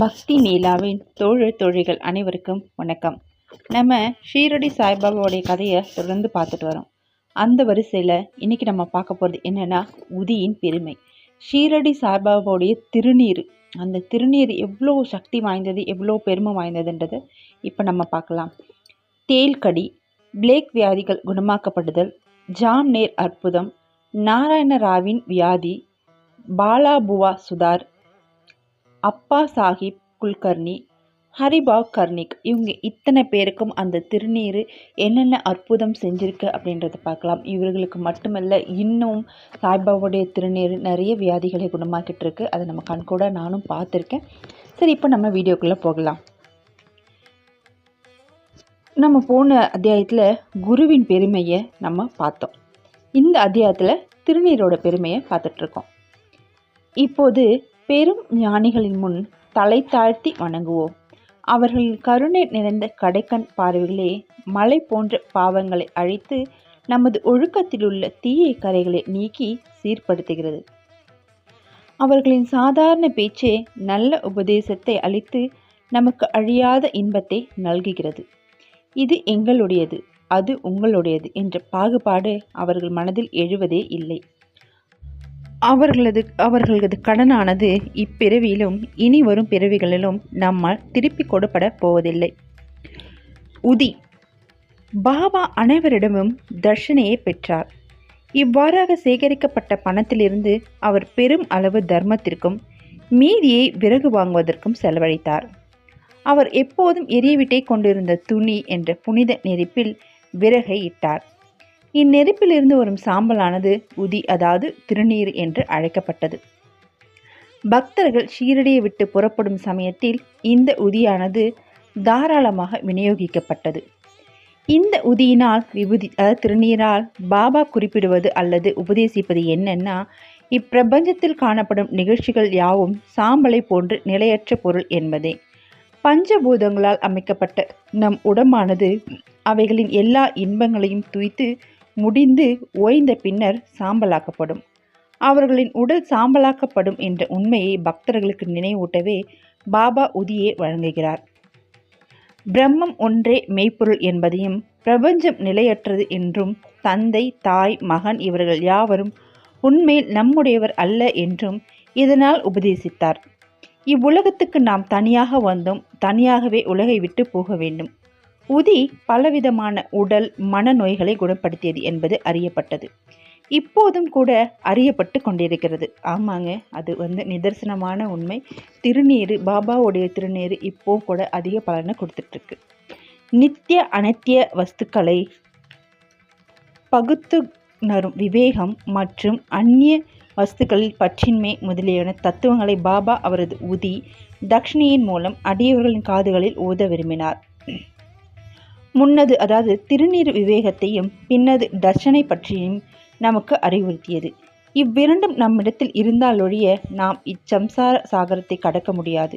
பக்தி நீலாவின் தோழர் தோழிகள் அனைவருக்கும் வணக்கம். நம்ம ஷீரடி சாய்பாபாவுடைய கதையை தொடர்ந்து பார்த்துட்டு வரோம். அந்த வரிசையில் இன்றைக்கி நம்ம பார்க்க போகிறது என்னென்னா உதியின் பெருமை. ஷீரடி சாய்பாபாவுடைய திருநீர். அந்த திருநீர் எவ்வளோ சக்தி வாய்ந்தது எவ்வளோ பெருமை வாய்ந்ததுன்றதை இப்போ நம்ம பார்க்கலாம். தேல்கடி பிளேக் வியாதிகள் குணமாக்கப்படுதல் ஜாம் நேர் அற்புதம் நாராயண ராவின் வியாதி பாலாபுவா சுதார் அப்பா சாஹிப் குல்கர்னி ஹரிபா கர்னிக் இவங்க இத்தனை பேருக்கும் அந்த திருநீர் என்னென்ன அற்புதம் செஞ்சுருக்கு அப்படின்றத பார்க்கலாம். இவர்களுக்கு மட்டுமல்ல இன்னும் சாய்பாபாவுடைய திருநீர் நிறைய வியாதிகளை குணமாக்கிட்டு இருக்கு. அதை நம்ம கண்கூட நானும் பார்த்துருக்கேன். சரி இப்போ நம்ம வீடியோக்குள்ளே போகலாம். நம்ம போன அத்தியாயத்தில் குருவின் பெருமையை நம்ம பார்த்தோம். இந்த அத்தியாயத்தில் திருநீரோட பெருமையை பார்த்துட்ருக்கோம் இப்போது பெரும் ஞானிகளின் முன் தலை தாழ்த்தி வணங்குவோம். அவர்களின் கருணை நிறைந்த கடைக்கண் பார்வைகளே மலை போன்ற பாவங்களை அழித்து நமது ஒழுக்கத்திலுள்ள தீய கரைகளை நீக்கி சீர்படுத்துகிறது. அவர்களின் சாதாரண பேச்சே நல்ல உபதேசத்தை அளித்து நமக்கு அழியாத இன்பத்தை நல்குகிறது. இது எங்களுடையது அது உங்களுடையது என்ற பாகுபாடு அவர்கள் மனதில் எழுவதே இல்லை. அவர்களது அவர்களது கடனானது இப்பிறவியிலும் இனி வரும் பிறவிகளிலும் நம்மால் திருப்பி கொடுப்பட போவதில்லை. உதி. பாபா அனைவரிடமும் தர்ஷனையை பெற்றார். இவ்வாறாக சேகரிக்கப்பட்ட பணத்திலிருந்து அவர் பெரும் அளவு தர்மத்திற்கும் மீதியை விறகு வாங்குவதற்கும் செலவழித்தார். அவர் எப்போதும் எரியவிட்டே கொண்டிருந்த துணி என்ற புனித நெருப்பில் விறகை இட்டார். இந்நெருப்பிலிருந்து வரும் சாம்பலானது உதி அதாவது திருநீர் என்று அழைக்கப்பட்டது. பக்தர்கள் ஷீரடியை விட்டு புறப்படும் சமயத்தில் இந்த உதியானது தாராளமாக விநியோகிக்கப்பட்டது. இந்த உதியினால் விபூதி அதாவது திருநீரால் பாபா குறிப்பிடுவது அல்லது உபதேசிப்பது என்னன்னா இப்பிரபஞ்சத்தில் காணப்படும் நிகழ்ச்சிகள் யாவும் சாம்பலை போன்று நிலையற்ற பொருள் என்பதே. பஞ்சபூதங்களால் அமைக்கப்பட்ட நம் உடம்பானது அவைகளின் எல்லா இன்பங்களையும் துய்த்து முடிந்து ஓய்ந்த பின்னர் சாம்பலாக்கப்படும். அவர்களின் உடல் சாம்பலாக்கப்படும் என்ற உண்மையை பக்தர்களுக்கு நினைவூட்டவே பாபா உதியை வழங்குகிறார். பிரம்மம் ஒன்றே மெய்ப்பொருள் என்பதையும் பிரபஞ்சம் நிலையற்றது என்றும் தந்தை தாய் மகன் இவர்கள் யாவரும் உண்மையில் நம்முடையவர் அல்ல என்றும் இதனால் உபதேசித்தார். இவ்வுலகத்துக்கு நாம் தனியாக வந்தோம் தனியாகவே உலகை விட்டு போக வேண்டும். உதி பலவிதமான உடல் மனநோய்களை குணப்படுத்தியது என்பது அறியப்பட்டது. இப்போதும் கூட அறியப்பட்டு கொண்டிருக்கிறது. ஆமாங்க அது வந்து நிதர்சனமான உண்மை. திருநீர் பாபாவுடைய திருநீர் இப்போ கூட அதிக பலனை கொடுத்துட்ருக்கு. நித்திய அனத்திய வஸ்துக்களை பகுத்துணரும் விவேகம் மற்றும் அந்நிய வஸ்துக்களில் பற்றின்மை முதலியான தத்துவங்களை பாபா அவரது உதி தக்ஷிணியின் மூலம் அடியவர்களின் காதுகளில் ஓத விரும்பினார். முன்னது அதாவது திருநீர் விவேகத்தையும் பின்னது தர்ஷனை பற்றியும் நமக்கு அறிவுறுத்தியது. இவ்விரண்டும் நம்மிடத்தில் இருந்தாலொழிய நாம் இச்சம்சார சாகரத்தை கடக்க முடியாது.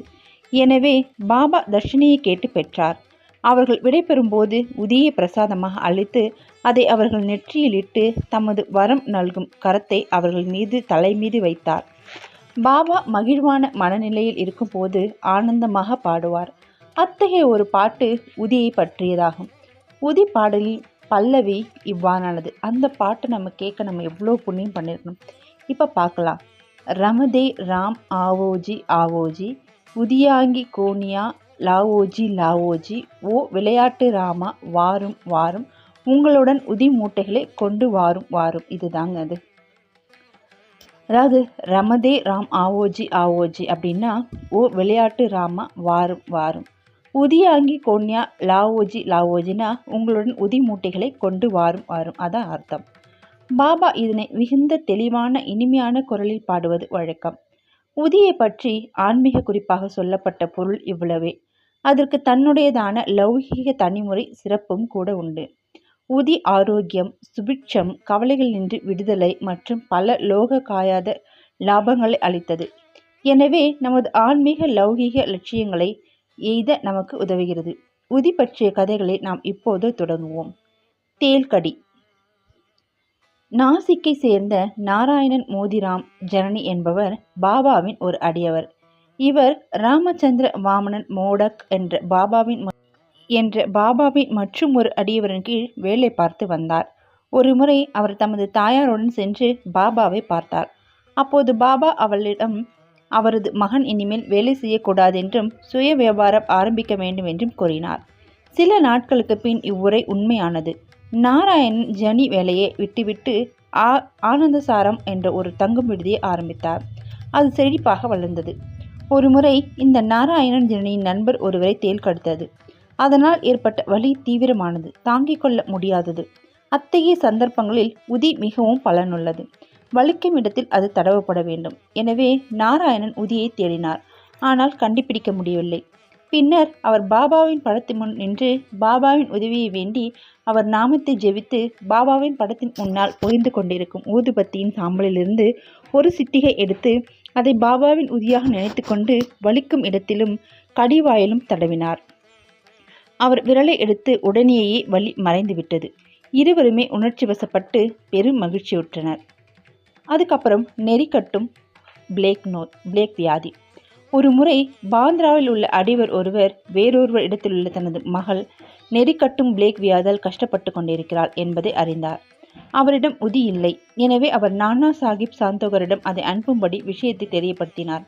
எனவே பாபா தர்ஷினியை கேட்டு பெற்றார். அவர்கள் விடைபெறும்போது உதியை பிரசாதமாக அளித்து அதை அவர்கள் நெற்றியிலிட்டு தமது வரம் நல்கும் கரத்தை அவர்கள் மீது தலை மீது வைத்தார். பாபா மகிழ்வான மனநிலையில் இருக்கும்போது ஆனந்தமாக பாடுவார். அத்தகைய ஒரு பாட்டு உதியை பற்றியதாகும். உதி பாடலில் பல்லவி இவ்வாறானது. அந்த பாட்டை நம்ம கேட்க நம்ம எவ்வளோ புண்ணியம் பண்ணியிருக்கணும் இப்போ பார்க்கலாம். ரமதே ராம் ஆவோஜி ஆவோஜி. உதியாங்கி கோனியா லாவோஜி லாவோஜி. ஓ விளையாட்டு ராமா வாரும் வாரும். உங்களுடன் உதி மூட்டைகளை கொண்டு வாரும் வாரும். இதுதாங்க அது. அதாவது ரமதே ராம் ஆவோஜி ஆவோஜி அப்படின்னா ஓ விளையாட்டு ராமா வாரும் வாரும். உதியாங்கி கொன்யா லாவோஜி லாவோஜினா உங்களுடன் உதி மூட்டைகளை கொண்டு வாரும் வாரும். அதான் அர்த்தம். பாபா இதனை மிகுந்த தெளிவான இனிமையான குரலில் பாடுவது வழக்கம். உதியை பற்றி ஆன்மீக குறிப்பாக சொல்லப்பட்ட பொருள் இவ்வளவே. அதற்கு தன்னுடையதான லௌகீக தனிமுறை சிறப்பும் கூட உண்டு. உதி ஆரோக்கியம் சுபிட்சம் கவலைகள் நின்று விடுதலை மற்றும் பல லோக காயாத லாபங்களை அளித்தது. எனவே நமது ஆன்மீக லௌகீக லட்சியங்களை எய்த நமக்கு உதவுகிறது. உதி பற்றிய கதைகளை நாம் இப்போது தொடங்குவோம். தேல்கடி நாசிக்கை சேர்ந்த நாராயணன் மோதிராம் ஜனனி என்பவர் பாபாவின் ஒரு அடியவர். இவர் ராமச்சந்திர வாமனன் மோடக் என்ற பாபாவின் என்ற பாபாவின் மற்றும் ஒரு அடியவரின் கீழ் வேலை பார்த்து வந்தார். ஒரு முறை அவர் தமது தாயாருடன் சென்று பாபாவை பார்த்தார். அப்போது பாபா அவளிடம் அவரது மகன் இனிமேல் வேலை செய்யக்கூடாது என்றும் சுய வியாபாரம் ஆரம்பிக்க வேண்டும் என்றும் கூறினார். சில நாட்களுக்கு பின் இவ்வுரை உண்மையானது. நாராயணன் ஜனி வேலையை விட்டுவிட்டு ஆ ஆனந்தசாரம் என்ற ஒரு தங்கும் விடுதியை ஆரம்பித்தார். அது செழிப்பாக வளர்ந்தது. ஒருமுறை இந்த நாராயணன் ஜனியின் நண்பர் ஒருவரை தேல் கடுத்தது. அதனால் ஏற்பட்ட வலி தீவிரமானது. தாங்கிக் கொள்ள முடியாதது. அத்தகைய சந்தர்ப்பங்களில் உதி மிகவும் பலனுள்ளது. வலிக்கும் இடத்தில் அது தடவப்பட வேண்டும். எனவே நாராயணன் உதியை தேடினார். ஆனால் கண்டுபிடிக்க முடியவில்லை. பின்னர் அவர் பாபாவின் படத்தின் முன் நின்று பாபாவின் உதவியை வேண்டி அவர் நாமத்தை ஜெபித்து பாபாவின் படத்தின் முன்னால் ஒய்ந்து கொண்டிருக்கும் ஊதுபத்தியின் சாம்பலிலிருந்து ஒரு சிட்டிகை எடுத்து அதை பாபாவின் உதியாக நினைத்து கொண்டு வலிக்கும் இடத்திலும் கடிவாயிலும் தடவினார். அவர் விரலை எடுத்து உடனேயே வலி மறைந்துவிட்டது. இருவருமே உணர்ச்சி வசப்பட்டு பெரும் மகிழ்ச்சியுற்றனர். அதுக்கப்புறம் நெறிக்கட்டும் பிளேக் நோ பிளேக் வியாதி. ஒரு முறை பாந்திராவில் உள்ள அடிவர் ஒருவர் வேறொருவர் இடத்தில் உள்ள தனது மகள் நெறிக்கட்டும் பிளேக் வியாதால் கஷ்டப்பட்டு கொண்டிருக்கிறாள் என்பதை அறிந்தார். அவரிடம் உதி இல்லை. எனவே அவர் நானா சாஹிப் சாந்தோகரிடம் அதை அனுப்பும்படி விஷயத்தை தெரியப்படுத்தினார்.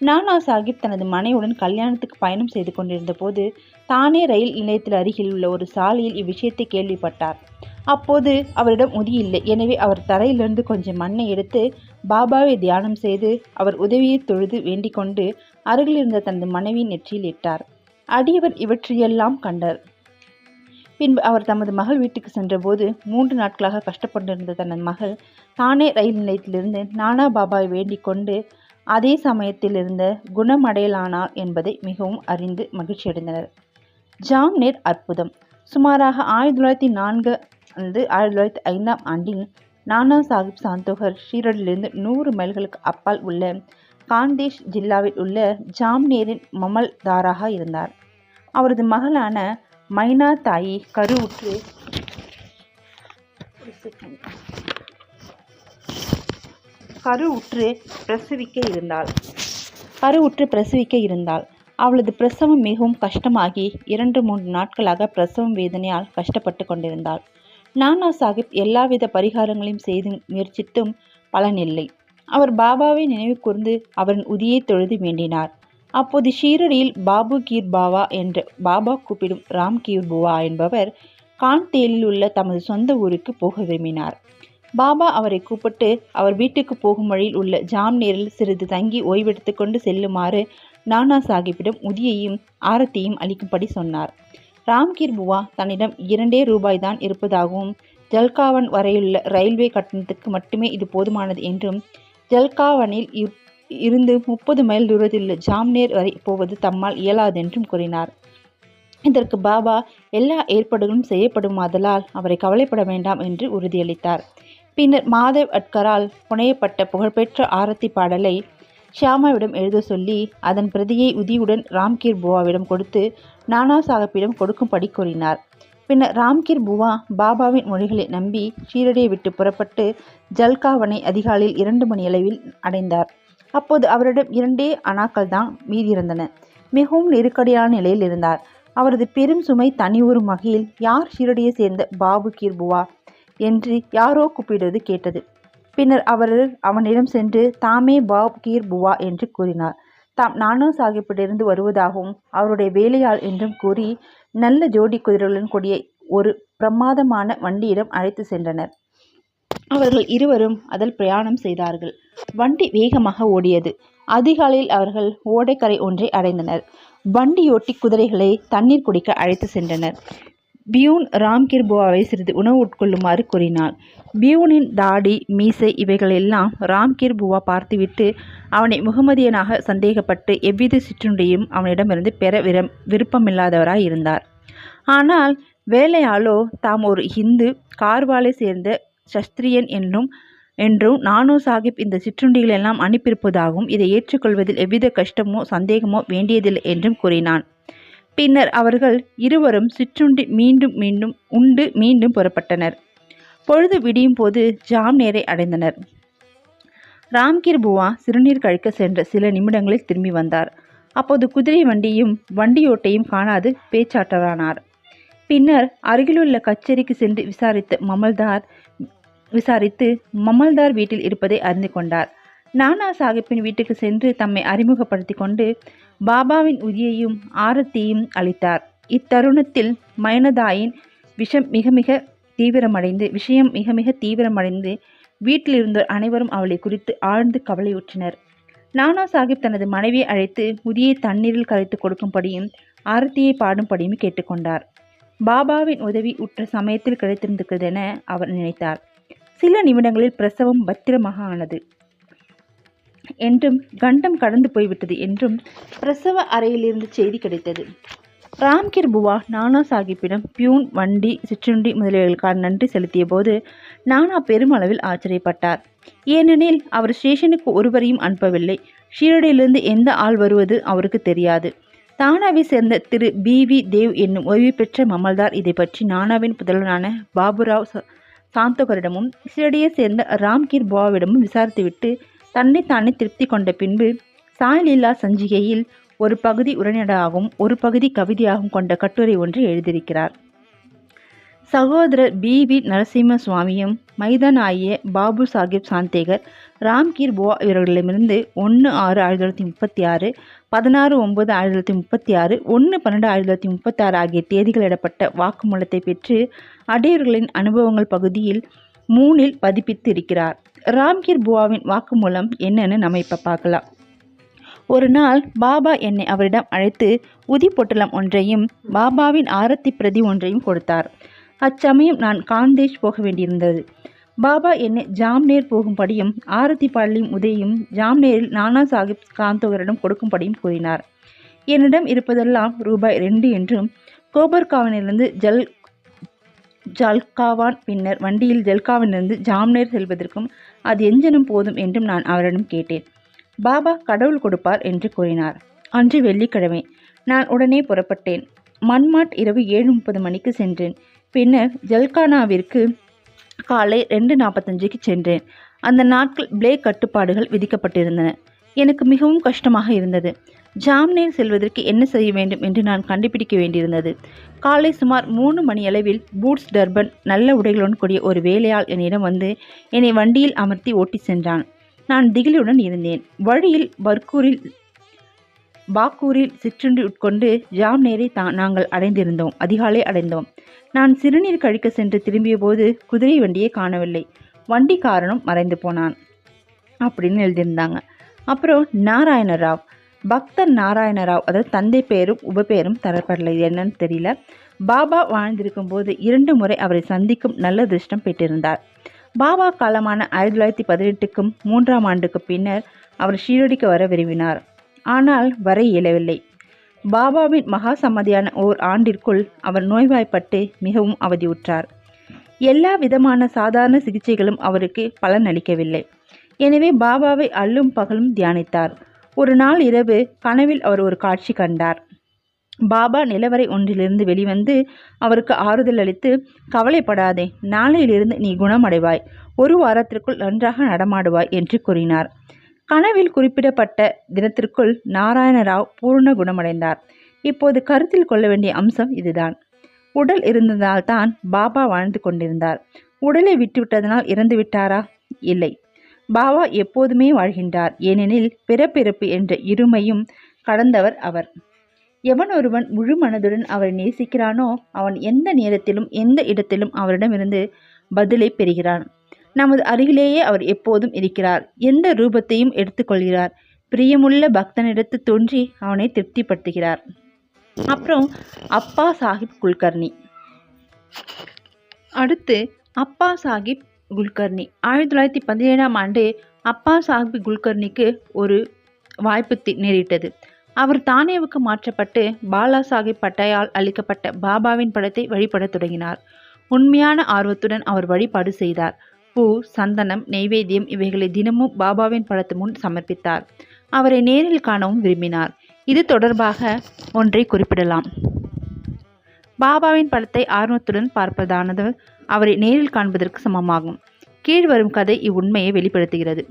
நானா சாஹிப் தனது மனைவுடன் கல்யாணத்துக்கு பயணம் செய்து கொண்டிருந்த போது தானே ரயில் நிலையத்தில் அருகில் உள்ள ஒரு சாலையில் இவ்விஷயத்தை கேள்விப்பட்டார். அப்போது அவரிடம் உதி இல்லை. எனவே அவர் தரையிலிருந்து கொஞ்சம் மண்ணை எடுத்து பாபாவை தியானம் செய்து அவர் உதவியை தொழுது வேண்டிக் கொண்டு அருகில் இருந்த தனது மனைவியின் நெற்றியில் இட்டார். அடியவர் இவற்றையெல்லாம் கண்டார். பின்பு அவர் தமது மகள் வீட்டுக்கு சென்றபோது மூன்று நாட்களாக கஷ்டப்பட்டிருந்த தனது மகள் தானே ரயில் நிலையத்திலிருந்து நானா பாபாவை வேண்டிக் கொண்டு அதே சமயத்தில் இருந்த குணமடையலானார் என்பதை மிகவும் அறிந்து மகிழ்ச்சியடைந்தனர். ஜாம்நேர் அற்புதம். சுமாராக ஆயிரத்தி தொள்ளாயிரத்தி நான்கு வந்து ஆயிரத்தி தொள்ளாயிரத்தி ஐந்தாம் ஆண்டில் நானா சாஹிப் சாந்தோகர் ஷீரடிலிருந்து நூறு மைல்களுக்கு அப்பால் உள்ள காந்தேஷ் ஜில்லாவில் உள்ள ஜாம்நேரின் மமல்தாராக இருந்தார். அவரது மகளான மைனா தாயி கருவுற்று கருவுற்று பிரசவிக்க இருந்தாள். கருவுற்று பிரசவிக்க இருந்தாள். அவளது பிரசவம் மிகவும் கஷ்டமாகி இரண்டு மூன்று நாட்களாக பிரசவம் வேதனையால் கஷ்டப்பட்டு கொண்டிருந்தாள். நானா சாஹிப் எல்லாவித பரிகாரங்களையும் செய்து முயற்சித்தும் பலனில்லை. அவர் பாபாவை நினைவு கூர்ந்து அவரின் உதியை தொழுது வேண்டினார். அப்போது ஷீரடியில் பாபு கீர் பாவா என்ற பாபா கூப்பிடும் ராம் கீர் புவா என்பவர் கான்தேலில் உள்ள தமது சொந்த ஊருக்கு போக விரும்பினார். பாபா அவரை கூப்பிட்டு அவர் வீட்டுக்கு போகும் வழியில் உள்ள ஜாம்நேரில் சிறிது தங்கி ஓய்வெடுத்து கொண்டு செல்லுமாறு நானா சாஹிப்பிடம் உதியையும் ஆரத்தியும் அளிக்கும்படி சொன்னார். ராம்கீர் புவா தன்னிடம் இரண்டே ரூபாய் தான் இருப்பதாகவும் ஜல்காவன் வரையுள்ள ரயில்வே கட்டணத்துக்கு மட்டுமே இது போதுமானது என்றும் ஜல்காவனில் இருந்து முப்பது மைல் தூரத்தில் உள்ள ஜாம்நேர் வரை போவது தம்மால் இயலாதென்றும் கூறினார். இதற்கு பாபா எல்லா ஏற்பாடுகளும் செய்யப்படுமாதலால் அவரை கவலைப்பட வேண்டாம் என்று உறுதியளித்தார். பின்னர் மாதவ் அட்கரால் புனையப்பட்ட புகழ்பெற்ற ஆரத்தி பாடலை ஷியாமாவிடம் எழுத சொல்லி அதன் பிரதியை உதியுடன் ராம்கீர் புவாவிடம் கொடுத்து நானா சாஹிப்பிடம் கொடுக்கும்படி கூறினார் பின்னர் ராம்கீர் புவா பாபாவின் மொழிகளை நம்பி ஷீரடியை விட்டு புறப்பட்டு ஜல்காவனை அதிகாலையில் இரண்டு மணி அளவில் அடைந்தார். அப்போது அவரிடம் இரண்டே அணாக்கள் தான் மீதியிருந்தன. மிகவும் நெருக்கடியான நிலையில் இருந்தார். அவரது பெரும் சுமை தனியூறும் வகையில் யார் ஷீரடியை சேர்ந்த பாபு கீர் புவா என்று யாரோ கூப்பிடுவது கேட்டது. பின்னர் அவர் அவனிடம் சென்று தாமே பாப் கீர் புவா என்று கூறினார். தாம் நானோ சாஹிப்பிலிருந்து வருவதாகவும் அவருடைய வேலையாள் என்றும் கூறி நல்ல ஜோடி குதிரைகளுடன் கூடிய ஒரு பிரமாதமான வண்டியிடம் அழைத்து சென்றனர். அவர்கள் இருவரும் அதில் பிரயாணம் செய்தார்கள். வண்டி வேகமாக ஓடியது. அதிகாலையில் அவர்கள் ஓடைக்கரை ஒன்றை அடைந்தனர். வண்டியோட்டி குதிரைகளை தண்ணீர் குடிக்க அழைத்து சென்றனர். பியூன் ராம்கிர்புவாவை சிறிது உணவு உட்கொள்ளுமாறு கூறினாள். பியூனின் தாடி மீசை இவைகளெல்லாம் ராம்கிர்புவா பார்த்துவிட்டு அவனை முகமதியனாக சந்தேகப்பட்டு எவ்வித சிற்றுண்டியும் அவனிடமிருந்து பெற விரம் விருப்பமில்லாதவராய் இருந்தார். ஆனால் வேலையாளோ தாம் ஒரு ஹிந்து கார்வாலை சேர்ந்த சஸ்திரியன் என்றும் என்றும் நானோ சாஹிப் இந்த சிற்றுண்டிகளெல்லாம் அனுப்பியிருப்பதாகவும் இதை ஏற்றுக்கொள்வதில் எவ்வித கஷ்டமோ சந்தேகமோ வேண்டியதில்லை என்றும் கூறினான். பின்னர் அவர்கள் இருவரும் சிற்றுண்டி மீண்டும் மீண்டும் உண்டு மீண்டும் புறப்பட்டனர். பொழுது விடியும் போது ஜாம்நேரை அடைந்தனர். ராம்கீர் புவா சிறுநீர் கழிக்க சென்ற சில நிமிடங்களில் திரும்பி வந்தார். அப்போது குதிரை வண்டியும் வண்டியோட்டையும் காணாது பேச்சாற்றலானார். பின்னர் அருகிலுள்ள கச்சேரிக்கு சென்று விசாரித்து மமல்தார் விசாரித்து மமல்தார் வீட்டில் இருப்பதை அறிந்து கொண்டார். நானா சாஹிப்பின் வீட்டுக்கு சென்று தம்மை அறிமுகப்படுத்தி கொண்டு பாபாவின் உதியையும் ஆரத்தியும் அளித்தார். இத்தருணத்தில் மயனதாயின் விஷம் மிக மிக தீவிரமடைந்து விஷயம் மிக மிக தீவிரமடைந்து வீட்டில் இருந்தோர் அனைவரும் அவளை குறித்து ஆழ்ந்து கவலையுற்றனர் நானா சாஹிப் தனது மனைவியை அழைத்து உதியை தண்ணீரில் கரைத்து கொடுக்கும்படியும் ஆரத்தியை பாடும்படியும் கேட்டுக்கொண்டார். பாபாவின் உதவி உற்ற சமயத்தில் கிடைத்திருந்திருக்கிறது என அவர் நினைத்தார். சில நிமிடங்களில் பிரசவம் பத்திரமாக ஆனது. என்றும் கண்டம் கடந்து போய்விட்டது என்றும் பிரசவ அறையிலிருந்து செய்தி கிடைத்தது. ராம்கிர் புவா நானா சாஹிப்பிடம் பியூன் வண்டி சிற்றுண்டி முதலியவர்களுக்கான நன்றி செலுத்திய போது நானா பெருமளவில் ஆச்சரியப்பட்டார். ஏனெனில் அவர் ஸ்டேஷனுக்கு ஒருவரையும் அனுப்பவில்லை. ஷீரடியிலிருந்து எந்த ஆள் வருவது அவருக்கு தெரியாது. தானாவை சேர்ந்த திரு பி வி தேவ் என்னும் ஓய்வு பெற்ற மமல்தார் இதை பற்றி நானாவின் புதல்வனான பாபுராவ் சாந்தோகரிடமும் ஷீரடியை சேர்ந்த ராம்கிர் புவாவிடமும் விசாரித்துவிட்டு தன்னைத்தானே திருப்தி கொண்ட பின்பு சாய்லீலா சஞ்சிகையில் ஒரு பகுதி உரைநடாகவும் ஒரு பகுதி கவிதையாகவும் கொண்ட கட்டுரை ஒன்று எழுதியிருக்கிறார். சகோதரர் பி. வி. நரசிம்ம சுவாமியும் மைதான் ஆகிய பாபு சாஹிப் சாந்தேகர் ராம்கீர் போவா இவர்களிடமிருந்து ஒன்று ஆறு ஆயிரத்தி தொள்ளாயிரத்தி முப்பத்தி ஆறு பதினாறு ஒன்பது ஆயிரத்தி தொள்ளாயிரத்தி முப்பத்தி ஆறு ஒன்று பன்னெண்டு ஆயிரத்தி தொள்ளாயிரத்தி முப்பத்தி ஆறு ஆகிய தேதிகளிடப்பட்ட வாக்குமூலத்தை பெற்று அடையர்களின் அனுபவங்கள் பகுதியில் மூணில் பதிப்பித்து இருக்கிறார் ராம்கீர் புவாவின் வாக்குமூலம் என்னன்னு நம்ம இப்போ பார்க்கலாம். ஒரு நாள் பாபா என்னை அவரிடம் அழைத்து உதி பொட்டலம் ஒன்றையும் பாபாவின் ஆரத்தி பிரதி ஒன்றையும் கொடுத்தார். அச்சமயம் நான் காந்தேஷ் போக வேண்டியிருந்தது. பாபா என்னை ஜாம்நேர் போகும்படியும் ஆரத்தி பாடலையும் உதயும் ஜாம்நேரில் நானா சாஹிப் காந்தோகரிடம் கொடுக்கும்படியும் கூறினார். என்னிடம் இருப்பதெல்லாம் ரூபாய் ரெண்டு என்றும் கோபர்காவனிலிருந்து ஜல் ஜல்காவான் பின்னர் வண்டியில் ஜல்காவிலிருந்து ஜாம்நேர் செல்வதற்கும் அது எஞ்சனும் போதும் என்றும் நான் அவரிடம் கேட்டேன். பாபா கடவுள் கொடுப்பார் என்று கூறினார். அன்று வெள்ளிக்கிழமை நான் உடனே புறப்பட்டேன். மன்மாட் இரவு ஏழு முப்பது மணிக்கு சென்றேன். பின்னர் ஜல்கானாவிற்கு காலை ரெண்டு நாற்பத்தஞ்சுக்கு சென்றேன். அந்த நாட்கள் பிளே கட்டுப்பாடுகள் விதிக்கப்பட்டிருந்தன. எனக்கு மிகவும் கஷ்டமாக இருந்தது. ஜாம்னேர் செல்வதற்கு என்ன செய்ய வேண்டும் என்று நான் கண்டுபிடிக்க வேண்டியிருந்தது. காலை சுமார் மூணு மணியளவில் பூட்ஸ் டர்பன் நல்ல உடைகளுடன் கூடிய ஒரு வேலையால் என்னிடம் வந்து என்னை வண்டியில் அமர்த்தி ஓட்டி சென்றான். நான் திகிலுடன் இருந்தேன். வழியில் பர்கூரில் பாக்கூரில் சிற்றுண்டி உட்கொண்டு ஜாம்நேரை தா நாங்கள் அடைந்திருந்தோம். அதிகாலை அடைந்தோம். நான் சிறுநீர் கழிக்க சென்று திரும்பிய போது குதிரை வண்டியை காணவில்லை. வண்டிக்காரனும் மறைந்து போனான். அப்படின்னு எழுதியிருந்தாங்க. அப்புறம் நாராயண ராவ் பக்தர் நாராயண ராவ் அதாவது தந்தை பேரும் உபபேரும் தரப்படலை. என்னன்னு தெரியல. பாபா வாழ்ந்திருக்கும் போது இரண்டு முறை அவரை சந்திக்கும் நல்ல திருஷ்டம் பெற்றிருந்தார். பாபா காலமான ஆயிரத்தி தொள்ளாயிரத்தி பதினெட்டுக்கும் மூன்றாம் ஆண்டுக்கு பின்னர் அவர் ஷீரடிக்கு வர விரும்பினார். ஆனால் வர இயலவில்லை. பாபாவின் மகா சம்மதியான ஓர் ஆண்டிற்குள் அவர் நோய்வாய்ப்பட்டு மிகவும் அவதியுற்றார். எல்லா விதமான சாதாரண சிகிச்சைகளும் அவருக்கு பலனளிக்கவில்லை. எனவே பாபாவை அல்லும் பகலும் தியானித்தார். ஒரு நாள் இரவு கனவில் அவர் ஒரு காட்சி கண்டார். பாபா நிலவரை ஒன்றிலிருந்து வெளிவந்து அவருக்கு ஆறுதல் அளித்து கவலைப்படாதே நாளையிலிருந்து நீ குணமடைவாய். ஒரு வாரத்திற்குள் நன்றாக நடமாடுவாய் என்று கூறினார். கனவில் குறிப்பிடப்பட்ட தினத்திற்குள் நாராயணராவ் பூர்ண குணமடைந்தார். இப்போது கருத்தில் கொள்ள வேண்டிய அம்சம் இதுதான். உடல் இருந்ததால் தான் பாபா வாழ்ந்து கொண்டிருந்தார். உடலை விட்டுவிட்டதனால் இறந்து விட்டாரா இல்லை. பாபா எப்போதுமே வாழ்கின்றார். ஏனெனில் பிறப்பிறப்பு என்ற இருமையும் கடந்தவர் அவர். எவன் ஒருவன் முழு மனதுடன் அவரை நேசிக்கிறானோ அவன் எந்த நேரத்திலும் எந்த இடத்திலும் அவரிடமிருந்து பதிலை பெறுகிறான். நமது அருகிலேயே அவர் எப்போதும் இருக்கிறார். எந்த ரூபத்தையும் எடுத்துக்கொள்கிறார். பிரியமுள்ள பக்தனிடத்து தோன்றி அவனை திருப்திப்படுத்துகிறார். அப்புறம் அப்பா சாஹிப் குல்கர்னி அடுத்து அப்பா சாஹிப் குல்கர்னி. ஆயிரத்தி தொள்ளாயிரத்தி பதினேழாம் ஆண்டு அப்பா சாஹிப் குல்கர்னிக்கு ஒரு வாய்ப்பு தி- நேரிட்டது. அவர் தானேவுக்கு மாற்றப்பட்டு பாலா சாஹிப் பட்டையால் அளிக்கப்பட்ட பாபாவின் படத்தை வழிபடத் தொடங்கினார். உண்மையான ஆர்வத்துடன் அவர் வழிபாடு செய்தார். பூ சந்தனம் நெய்வேத்தியம் இவைகளை தினமும் பாபாவின் படத்து முன் சமர்ப்பித்தார். அவரை நேரில் காணவும் விரும்பினார். இது தொடர்பாக ஒன்றை குறிப்பிடலாம். பாபாவின் படத்தை ஆர்வத்துடன் பார்ப்பதானது அவரை நேரில் காண்பதற்கு சமமாகும். கீழ் வரும் கதை இவ்வுண்மையை வெளிப்படுத்துகிறது.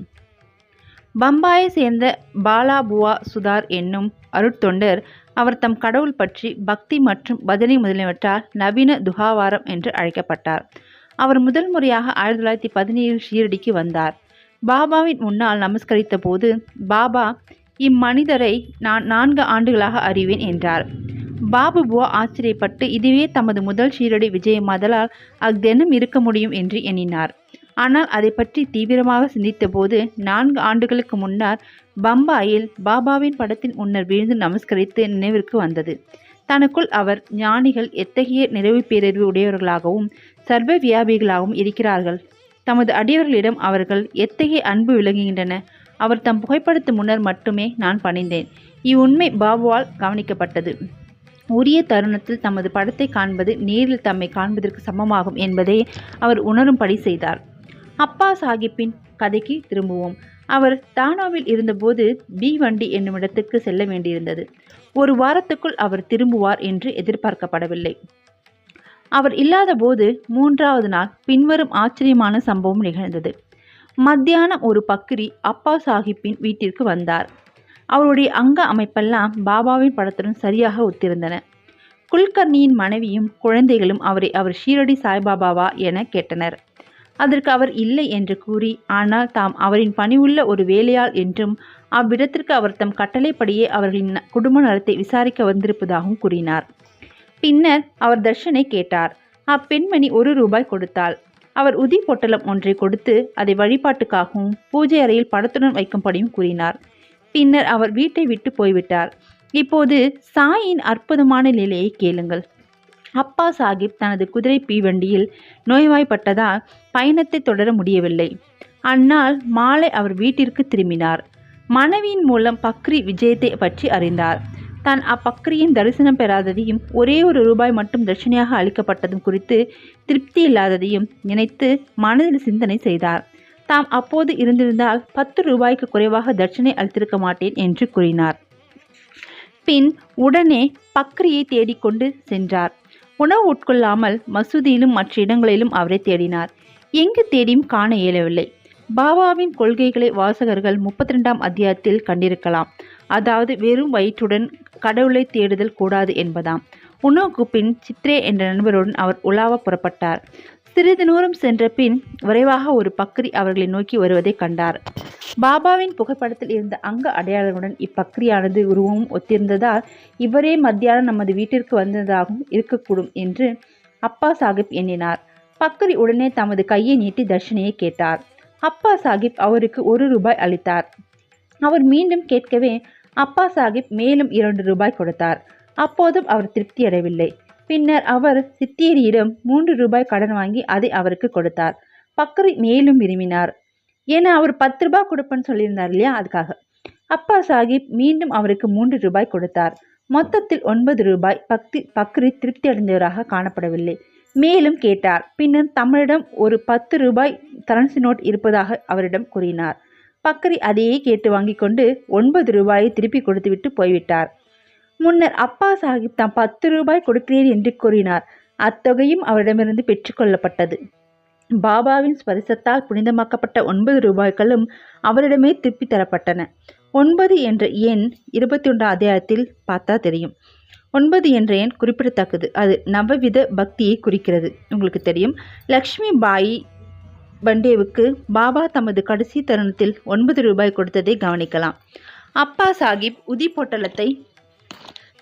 பம்பாயை சேர்ந்த பாலாபுவா சுதார் என்னும் அருட்தொண்டர் அவர் தம் கடவுள் பற்றி பக்தி மற்றும் பஜனை முதலியவற்றால் நவீன துகாவாரம் என்று அழைக்கப்பட்டார். அவர் முதல் முறையாக ஆயிரத்தி தொள்ளாயிரத்தி பதினேழு ஷீரடிக்கு வந்தார். பாபாவின் முன்னால் நமஸ்கரித்த போது பாபா இம்மனிதரை நான் நான்கு ஆண்டுகளாக அறிவேன் என்றார். பாபு புவா ஆச்சரியப்பட்டு இதுவே தமது முதல் ஷீரடி விஜயமாதலால் அக்தெனம் இருக்க முடியும் என்று எண்ணினார். ஆனால் அதை பற்றி தீவிரமாக சிந்தித்தபோது நான்கு ஆண்டுகளுக்கு முன்னர் பம்பாயில் பாபாவின் படத்தின் முன்னர் விழுந்து நமஸ்கரித்து நினைவிற்கு வந்தது. தனக்குள் அவர் ஞானிகள் எத்தகைய நிறைவு பேரறிவு உடையவர்களாகவும் சர்வ வியாபிகளாகவும் இருக்கிறார்கள். தமது அடியவர்களிடம் அவர்கள் எத்தகைய அன்பு விளங்குகின்றன? அவர் தம் புகைப்படத்து முன்னர் மட்டுமே நான் பணிந்தேன். இவ்வுண்மை பாபுவால் கவனிக்கப்பட்டது. உரிய தருணத்தில் தமது படத்தை காண்பது நேரில் தம்மை காண்பதற்கு சமமாகும் என்பதை அவர் உணரும்படி செய்தார். அப்பா சாஹிப்பின் கதைக்கு திரும்புவோம். அவர் தானாவில் இருந்தபோது பி வண்டி என்னும் இடத்துக்கு செல்ல வேண்டியிருந்தது. ஒரு வாரத்துக்குள் அவர் திரும்புவார் என்று எதிர்பார்க்கப்படவில்லை. அவர் இல்லாதபோது மூன்றாவது நாள் பின்வரும் ஆச்சரியமான சம்பவம் நிகழ்ந்தது. மத்தியானம் ஒரு பக்ரி அப்பா சாஹிப்பின் வீட்டிற்கு வந்தார். அவருடைய அங்க அமைப்பெல்லாம் பாபாவின் படத்துடன் சரியாக ஒத்திருந்தன. குல்கர்ணியின் மனைவியும் குழந்தைகளும் அவரை அவர் ஷீரடி சாய்பாபாவா என கேட்டனர். அதற்கு அவர் இல்லை என்று கூறி ஆனால் தாம் அவரின் பணிவுள்ள ஒரு வேலையாள் என்றும் அவ்விடத்திற்கு அவர் தம் கட்டளைப்படியே அவர்களின் குடும்ப நலத்தை விசாரிக்க வந்திருப்பதாகவும் கூறினார். பின்னர் அவர் தர்ஷனை கேட்டார். அப்பெண்மணி ஒரு ரூபாய் கொடுத்தாள். அவர் உதி பொட்டலம் ஒன்றை கொடுத்து அதை வழிபாட்டுக்காகவும் பூஜை அறையில் படத்துடன் வைக்கும்படியும் கூறினார். பின்னர் அவர் வீட்டை விட்டு போய்விட்டார். இப்போது சாயின் அற்புதமான நிலையை கேளுங்கள். அப்பா சாஹிப் தனது குதிரை பீவண்டியில் நோய்வாய்ப்பட்டதால் பயணத்தை தொடர முடியவில்லை. அந்நாள் மாலை அவர் வீட்டிற்கு திரும்பினார். மனைவியின் மூலம் பக்ரி விஜயத்தை பற்றி அறிந்தார். தான் அப்பக்ரியின் தரிசனம் பெறாததையும் ஒரே ஒரு ரூபாய் மட்டும் தட்சணையாக அளிக்கப்பட்டதும் குறித்து திருப்தி இல்லாததையும் நினைத்து மனதில் சிந்தனை செய்தார். தாம் அப்போது இருந்திருந்தால் பத்து ரூபாய்க்கு குறைவாக தட்சணை அளித்திருக்க மாட்டேன் என்று கூறினார். பின் உடனே பக்ரியை தேடிக்கொண்டு சென்றார். உணவு உட்கொள்ளாமல் மசூதியிலும் மற்ற இடங்களிலும் அவரை தேடினார். எங்கு தேடியும் காண இயலவில்லை. பாபாவின் கொள்கைகளை வாசகர்கள் முப்பத்தி ரெண்டாம் அத்தியாயத்தில் கண்டிருக்கலாம். அதாவது வெறும் வயிற்றுடன் கடவுளை தேடுதல் கூடாது என்பதாம். உணவுக்கு பின் சித்ரே என்ற நண்பருடன் அவர் உலாவ புறப்பட்டார். சிறிது தூரம் சென்ற பின் விரைவாக ஒரு பக்ரி அவர்களை நோக்கி வருவதை கண்டார். பாபாவின் புகைப்படத்தில் இருந்த அங்க அடையாளங்களுடன் இப்பக்ரியானது உருவமும் ஒத்திருந்ததால் இவரே மத்தியானம் நமது வீட்டிற்கு வந்ததாகவும் இருக்கக்கூடும் என்று அப்பா சாஹிப் எண்ணினார். பக்ரி உடனே தமது கையை நீட்டி தர்ஷினியை கேட்டார். அப்பா சாஹிப் அவருக்கு ஒரு ரூபாய் அளித்தார். அவர் மீண்டும் கேட்கவே அப்பா சாஹிப் மேலும் இரண்டு ரூபாய் கொடுத்தார். அப்போதும் அவர் திருப்தியடையவில்லை. பின்னர் அவர் சித்தேரியிடம் மூன்று ரூபாய் கடன் வாங்கி அதை அவருக்கு கொடுத்தார். பக்ரி மேலும் விரும்பினார். ஏன்னா அவர் பத்து ரூபாய் கொடுப்பேன்னு சொல்லியிருந்தார் இல்லையா? அதுக்காக. அப்பா சாஹிப் மீண்டும் அவருக்கு மூன்று ரூபாய் கொடுத்தார். மொத்தத்தில் ஒன்பது ரூபாய் பக்தி பக்ரி திருப்தி அடைந்தவராக காணப்படவில்லை. மேலும் கேட்டார். பின்னர் தமிழிடம் ஒரு பத்து ரூபாய் கரன்சி நோட் இருப்பதாக அவரிடம் கூறினார். பக்ரி அதையே கேட்டு வாங்கி கொண்டு ஒன்பது ரூபாயை திருப்பி கொடுத்துவிட்டு போய்விட்டார். முன்னர் அப்பா சாஹிப் தாம் பத்து ரூபாய் கொடுக்கிறேன் என்று கூறினார். அத்தொகையும் அவரிடமிருந்து பெற்றுக்கொள்ளப்பட்டது. பாபாவின் ஸ்பரிசத்தால் புனிதமாக்கப்பட்ட ஒன்பது ரூபாய்களும் அவரிடமே திருப்பி தரப்பட்டன. ஒன்பது என்ற எண் இருபத்தி ஒன்றாம் அத்தியாயத்தில் பார்த்தா தெரியும். ஒன்பது என்ற எண் குறிப்பிடத்தக்கது. அது நவவித பக்தியை குறிக்கிறது. உங்களுக்கு தெரியும். லக்ஷ்மி பாய் பண்டேவுக்கு பாபா தமது கடைசி தருணத்தில் ஒன்பது ரூபாய் கொடுத்ததை கவனிக்கலாம். அப்பா சாஹிப் உதி பொட்டலத்தை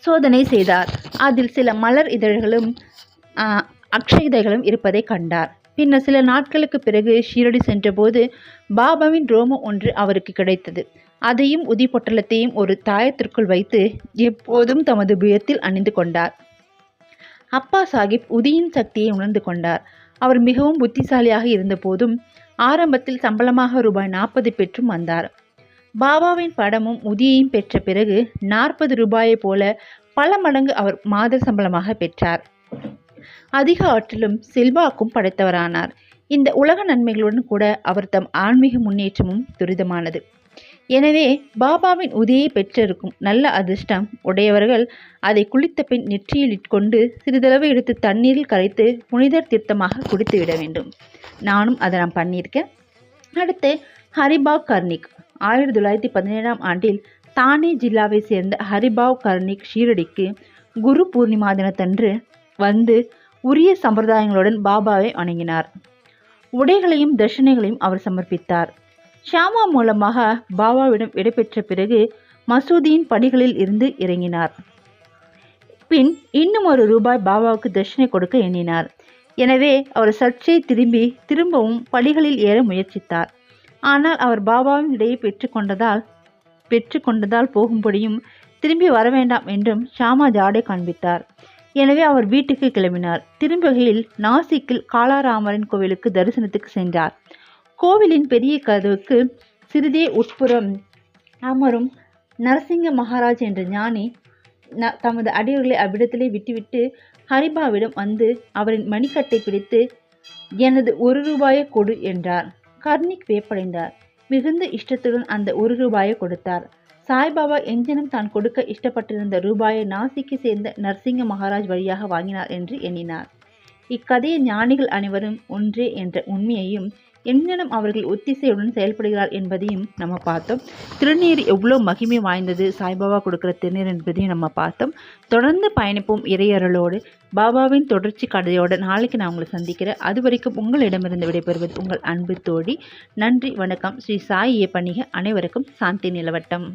சோதனை செய்தார். அதில் சில மலர் இதழ்களும் ஆ, அக்ஷதைகளும் இருப்பதை கண்டார். பின்னர் சில நாட்களுக்கு பிறகு ஷீரடி சென்றபோது பாபாவின் ரோமம் ஒன்று அவருக்கு கிடைத்தது. அதையும் உதி பொட்டலத்தையும் ஒரு தாயத்திற்குள் வைத்து எப்போதும் தமது புயத்தில் அணிந்து கொண்டார். அப்பா சாஹிப் உதியின் சக்தியை உணர்ந்து கொண்டார். அவர் மிகவும் புத்திசாலியாக இருந்தபோதும் ஆரம்பத்தில் சம்பளமாக ரூபாய் நாற்பது பெற்றும் வந்தார். பாபாவின் படமும் உதியையும் பெற்ற பிறகு நாற்பது ரூபாயைப் போல பல மடங்கு அவர் மாத சம்பளமாக பெற்றார். அதிக ஆற்றலும் செல்வாக்கும் படைத்தவரானார். இந்த உலக நன்மைகளுடன் கூட அவர் தம் ஆன்மீக முன்னேற்றமும் துரிதமானது. எனவே பாபாவின் உதியை பெற்றிருக்கும் நல்ல அதிர்ஷ்டம் உடையவர்கள் அதை குளித்த பின் நெற்றியில் இட்கொண்டு சிறிதளவு எடுத்து தண்ணீரில் கரைத்து புனிதர் தீர்த்தமாக குடித்து விட வேண்டும். நானும் அதை நான் பண்ணியிருக்கேன். அடுத்து ஹரிபா கர்னிக் ஆயிரத்தி தொள்ளாயிரத்தி பதினேழாம் ஆண்டில் தானே ஜில்லாவை சேர்ந்த ஹரிபாவ் கர்னிக் ஷீரடிக்கு குரு பூர்ணிமா தினத்தன்று வந்து உரிய சம்பிரதாயங்களுடன் பாபாவை வணங்கினார். உடைகளையும் தர்ஷனைகளையும் அவர் சமர்ப்பித்தார். ஷாமா மூலமாக பாபாவிடம் விடைபெற்ற பிறகு மசூதியின் படிகளில் இருந்து இறங்கினார். பின் இன்னும் ஒரு ரூபாய் பாபாவுக்கு தர்ஷனை கொடுக்க எண்ணினார். எனவே அவர் சற்றே திரும்பி திரும்பவும் படிகளில் ஏற முயற்சித்தார். ஆனால் அவர் பாபாவின் இடையே பெற்றுக்கொண்டதால் பெற்றுக்கொண்டதால் போகும்படியும் திரும்பி வர வேண்டாம் என்றும் ஷாமா ஜாடை காண்பித்தார். எனவே அவர் வீட்டுக்கு கிளம்பினார். திரும்பகையில் நாசிக்கில் காலாராமரின் கோவிலுக்கு தரிசனத்துக்கு சென்றார். கோவிலின் பெரிய கதவுக்கு சிறிதே உட்புறம் அமரும் நரசிங்க மகாராஜ் என்ற ஞானி ந தமது அடியவர்களை அவ்விடத்திலே விட்டுவிட்டு ஹரிபாவிடம் வந்து அவரின் மணிக்கட்டை பிடித்து எனது ஒரு ரூபாயை கொடு என்றார். கர்ணிக் வியப்படைந்தார். மிகுந்த இஷ்டத்துடன் அந்த ஒரு ரூபாயை கொடுத்தார். சாய்பாபா எஞ்சினும் தான் கொடுக்க இஷ்டப்பட்டிருந்த ரூபாயை நாசிக்கு சேர்ந்த நரசிங்க மகாராஜ் வழியாக வாங்கினார் என்று எண்ணினார். இக்கதையை ஞானிகள் அனைவரும் ஒன்றே என்ற உண்மையையும் எங்கனம் அவர்கள் ஒத்திசையுடன் செயல்படுகிறார் என்பதையும் நம்ம பார்த்தோம். திருநீர் எவ்வளோ மகிமை வாய்ந்தது? சாய்பாபா கொடுக்குற திருநீர் என்பதையும் நம்ம பார்த்தோம். தொடர்ந்து பயணிப்போம் இறையரலோடு பாபாவின் தொடர்ச்சி கதையோடு நாளைக்கு நான் உங்களை சந்திக்கிறேன். அது வரைக்கும் உங்களிடமிருந்து விடைபெறுவது உங்கள் அன்பு தோழி. நன்றி வணக்கம். ஸ்ரீ சாய் பணிக அனைவருக்கும் சாந்தி நிலவட்டம்.